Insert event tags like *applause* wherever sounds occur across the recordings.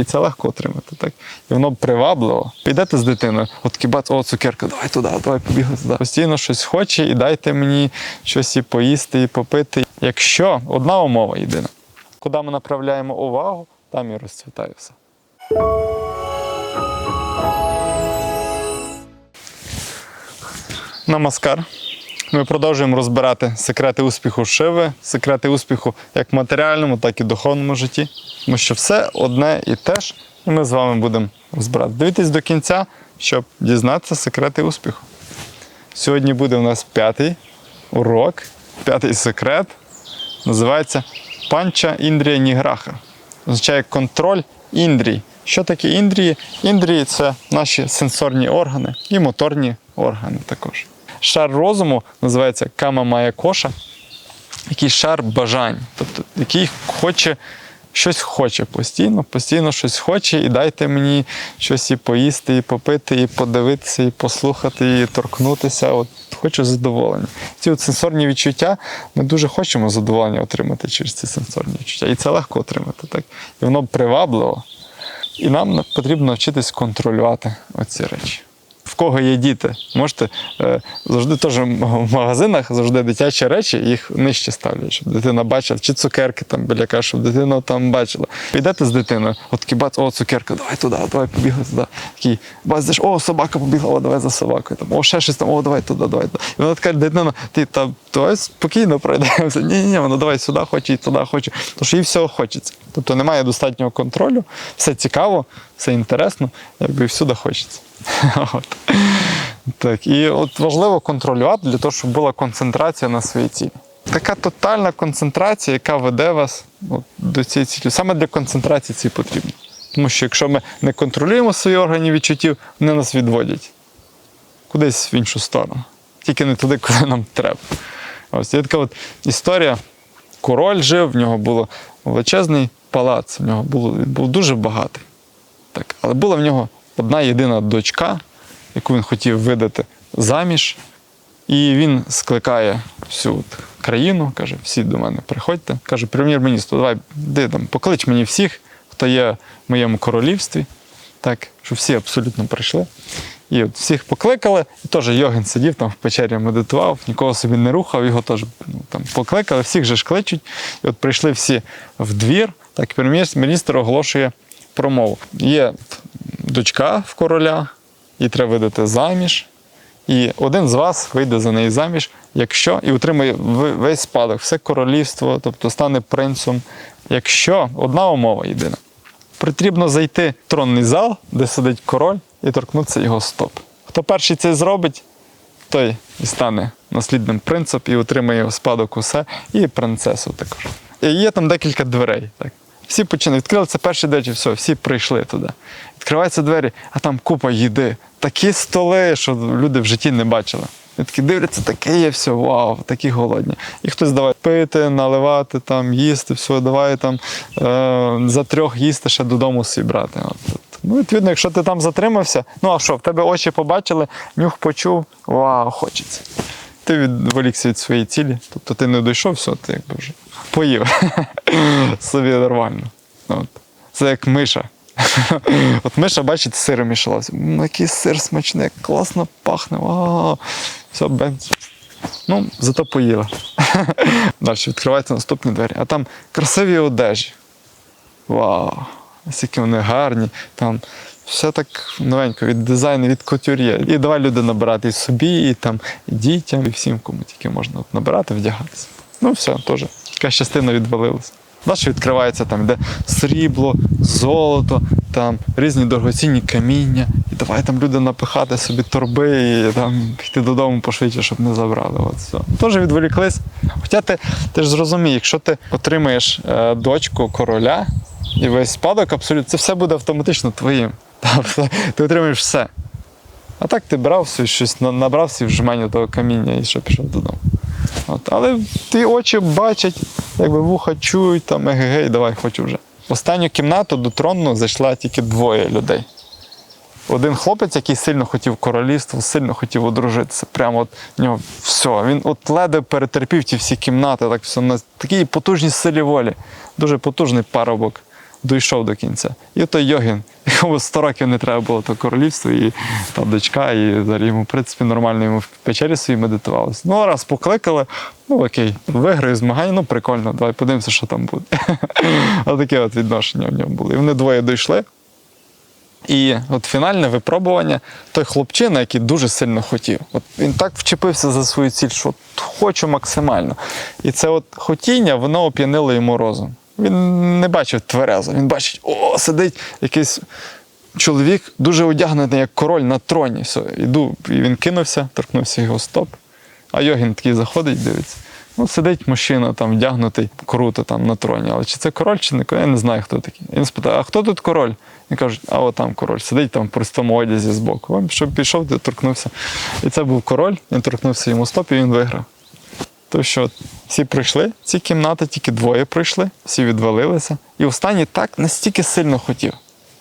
І це легко отримати, так? І воно привабливо. Підете з дитиною, от такий бац, о, цукерка, давай туди, давай побігли туди. Постійно щось хоче і дайте мені щось і поїсти, і попити. Якщо одна умова єдина, куди ми направляємо увагу, там і розцвітає все. Намаскар. Ми продовжуємо розбирати секрети успіху Шиви, секрети успіху як в матеріальному, так і в духовному житті. Тому що все одне і те ж, і ми з вами будемо розбирати. Дивіться до кінця, щоб дізнатися секрети успіху. Сьогодні буде у нас п'ятий урок, п'ятий секрет. Називається Панча Індрія Ніграха. Означає контроль індрій. Що таке індрії? Індрії це наші сенсорні органи і моторні органи також. Шар розуму називається Кама Мая Коша, який шар бажань, тобто який хоче. Щось хоче постійно, постійно щось хоче, і дайте мені щось і поїсти, і попити, і подивитися, і послухати, і торкнутися. От хочу задоволення. Ці от сенсорні відчуття, ми дуже хочемо задоволення отримати через ці сенсорні відчуття. І це легко отримати, так? І воно привабливо. І нам потрібно навчитись контролювати оці речі. Кого є діти, можете е, завжди теж в магазинах завжди дитячі речі, їх нижче ставлять, щоб дитина бачила, чи цукерки там біля щоб дитина там бачила. Підете з дитиною, от такий бац, о, цукерка, давай туди, давай побігли туди. Такий, бац, о, собака побігла, о, давай за собакою. Там, о, ще щось там, о, давай туди, давай. І вона така дитина, ти там, давай спокійно пройдемося. Ні, ні, вона давай сюди хоче і туди хоче. Тому що їй всього хочеться. Тобто немає достатнього контролю, все цікаво, все інтересно, якби всюди хочеться. *laughs* От. Так, і от важливо контролювати для того, щоб була концентрація на своїй цілі. Така тотальна концентрація, яка веде вас от, до цієї цілі. Саме для концентрації це і потрібно. Тому що якщо ми не контролюємо свої органи відчуттів, вони нас відводять кудись в іншу сторону. Тільки не туди, куди нам треба. Ось є така от історія. Король жив, в нього було величезний палац, в нього було, був дуже багатий. Так, але була в нього одна єдина дочка, яку він хотів видати заміж. І він скликає всю країну, каже: всі до мене приходьте. Каже, прем'єр-міністр, давай де там, поклич мені всіх, хто є в моєму королівстві. Так, щоб всі абсолютно прийшли. І от всіх покликали, і теж Йогін сидів там в печері, медитував, нікого собі не рухав, його теж ну, там покликали, всіх же ж кличуть. І от прийшли всі в двір, так прем'єр-міністр оголошує промову. Є дочка в короля, її треба видати заміж. І один з вас вийде за неї заміж, якщо і отримає в- весь спадок, все королівство, тобто стане принцем. Якщо одна умова єдина, потрібно зайти в тронний зал, де сидить король, і торкнутися його стоп. Хто перший це зробить, той і стане наслідним принцем і отримає в спадок усе, і принцесу також. І є там декілька дверей. Так. Всі починають. Відкрили це перші двері, все, всі прийшли туди. Відкриваються двері, а там купа їди. Такі столи, що люди в житті не бачили. І такі дивляться, таке є все, вау, такі голодні. І хтось давай пити, наливати, там, їсти, все, давай там е, за трьох їсти ще додому собі брати. От. Ну, відповідно, якщо ти там затримався, ну а що, в тебе очі побачили, нюх почув, вау, хочеться. Ти відволікся від своєї цілі, тобто ти не дійшов, все, ти якби вже поїв *laughs* собі нормально. От. Це як миша. *laughs* От миша, бачить, сиром мішалася. Який сир смачний, класно пахне. Все, бенц. Ну, зато поїла. *laughs* Далі відкриваються наступні двері. А там красиві одежі. Вау! Скільки вони гарні. Там все так новенько, від дизайну, від кутюр'є. І давай люди набирати і собі, і там, і дітям, і всім, кому тільки можна от набирати, вдягатися. Ну, все, теж. Якась частина відвалилася. Далі відкривається там, де срібло, золото, там різні дорогоцінні каміння. І давай там люди напихати собі торби і там йти додому пошвидше, щоб не забрали. От все. Теж відволіклись. Хоча ти, ти ж зрозумій, якщо ти отримаєш е, дочку короля і весь спадок, абсолютно, це все буде автоматично твоїм. Тобто ти отримаєш все. А так ти брав собі щось, на- набрався в жменю того каміння і що пішов додому. От. Але ті очі бачать, якби вуха чують, там егегей, давай хочу вже. Останню кімнату до тронну зайшла тільки двоє людей. Один хлопець, який сильно хотів королівство, сильно хотів одружитися. Прямо от в нього все. Він от ледве перетерпів ті всі кімнати, так все на такій потужній силі волі. Дуже потужний парубок. Дійшов до кінця. І той Йогін, якому 100 років не треба було то королівство, і та дочка, і взагалі йому, в принципі, нормально йому в печері своїй медитувалося. Ну, раз покликали, ну окей, виграю змагання, ну прикольно, давай подивимося, що там буде. *laughs* Отаке от відношення в ньому було. І вони двоє дійшли. І от фінальне випробування, той хлопчина, який дуже сильно хотів. От він так вчепився за свою ціль, що от хочу максимально. І це от хотіння, воно оп'янило йому розум. Він не бачив тверезо, він бачить, о, сидить якийсь чоловік, дуже одягнений як король на троні. Все, іду. І він кинувся, торкнувся його стоп. А Йогін такий заходить, дивиться. Ну, сидить мужчина там вдягнутий круто там на троні. Але чи це король, чи не король, я не знаю, хто такий. Він спитає, а хто тут король? Він кажуть, а от там король, сидить там в простому одязі збоку. Щоб пішов, торкнувся. І це був король, він торкнувся йому стоп, і він виграв. То що всі пройшли ці кімнати, тільки двоє пройшли, всі відвалилися. І останній так настільки сильно хотів,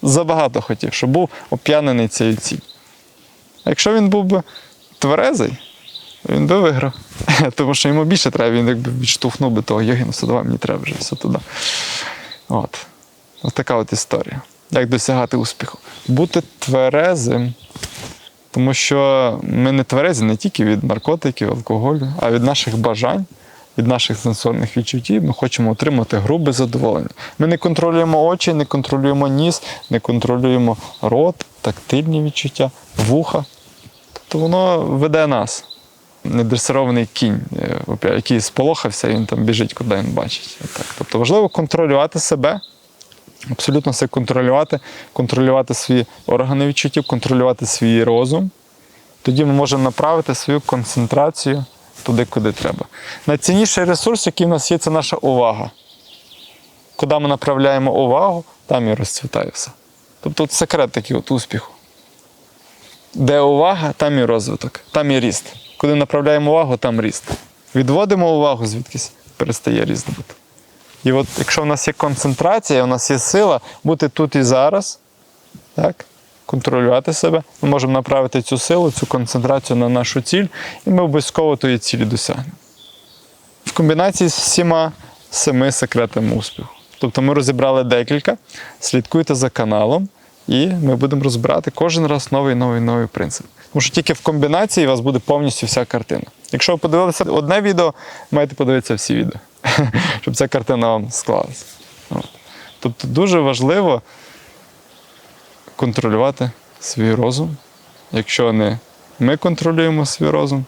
забагато хотів, що був оп'янений цією ціль. А якщо він був би тверезий, він би виграв. *laughs* Тому що йому більше треба, він якби відштовхнув би того Йогіна, все, давай мені треба вже все туди. От. Ось така от історія. Як досягати успіху? Бути тверезим. Тому що ми не тверезі не тільки від наркотиків, алкоголю, а від наших бажань, від наших сенсорних відчуттів. Ми хочемо отримати грубе задоволення. Ми не контролюємо очі, не контролюємо ніс, не контролюємо рот, тактильні відчуття, вуха. Тобто воно веде нас. Недресирований кінь, е, який сполохався, він там біжить, куди він бачить. Отак. Тобто важливо контролювати себе, абсолютно все контролювати, контролювати свої органи відчуттів, контролювати свій розум. Тоді ми можемо направити свою концентрацію туди, куди треба. Найцінніший ресурс, який в нас є, це наша увага. Куди ми направляємо увагу, там і розцвітає все. Тобто от секрет такий от успіху. Де увага, там і розвиток, там і ріст. Куди направляємо увагу, там ріст. Відводимо увагу, звідкись перестає ріст. І от якщо в нас є концентрація, у нас є сила бути тут і зараз, так? контролювати себе, ми можемо направити цю силу, цю концентрацію на нашу ціль, і ми обов'язково тої цілі досягнемо. В комбінації з всіма семи секретами успіху. Тобто ми розібрали декілька, слідкуйте за каналом, і ми будемо розбирати кожен раз новий новий новий принцип. Тому що тільки в комбінації у вас буде повністю вся картина. Якщо ви подивилися одне відео, маєте подивитися всі відео, *laughs* щоб ця картина вам склалася. Тобто дуже важливо контролювати свій розум. Якщо не ми контролюємо свій розум,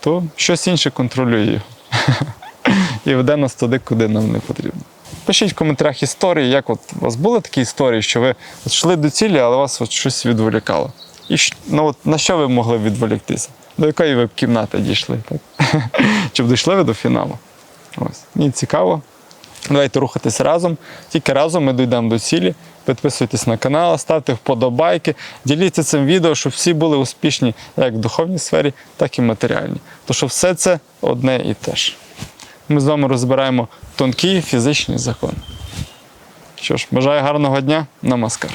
то щось інше контролює його. *laughs* І веде нас туди, куди нам не потрібно. Пишіть в коментарях історії, як от у вас були такі історії, що ви от йшли до цілі, але вас от щось відволікало. І ну, от на що ви могли відволіктися? До якої ви б кімнати дійшли? Так? *laughs* Чи б дійшли ви до фіналу? Ось. Мені цікаво. Давайте рухатись разом. Тільки разом ми дійдемо до цілі. Підписуйтесь на канал, ставте вподобайки, діліться цим відео, щоб всі були успішні як в духовній сфері, так і в матеріальній. Тому що все це одне і те ж. Ми з вами розбираємо тонкі фізичні закони. Що ж, бажаю гарного дня, намаскар.